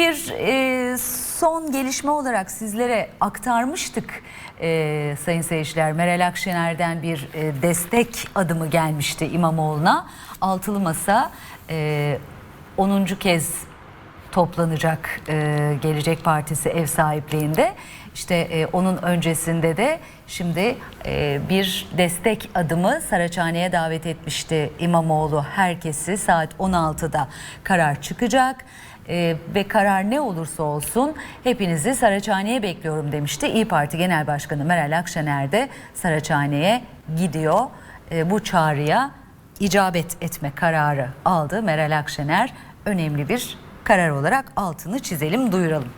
Bir e, son gelişme olarak sizlere aktarmıştık e, sayın seyirciler. Meral Akşener'den bir e, destek adımı gelmişti İmamoğlu'na. Altılı Masa e, 10. kez toplanacak e, Gelecek Partisi ev sahipliğinde. İşte e, onun öncesinde de şimdi e, bir destek adımı Saraçhane'ye davet etmişti İmamoğlu herkesi saat 16'da karar çıkacak. E, ve karar ne olursa olsun hepinizi Saraçhane'ye bekliyorum demişti. İyi Parti Genel Başkanı Meral Akşener de Saraçhane'ye gidiyor. E, bu çağrıya icabet etme kararı aldı Meral Akşener. Önemli bir karar olarak altını çizelim, duyuralım.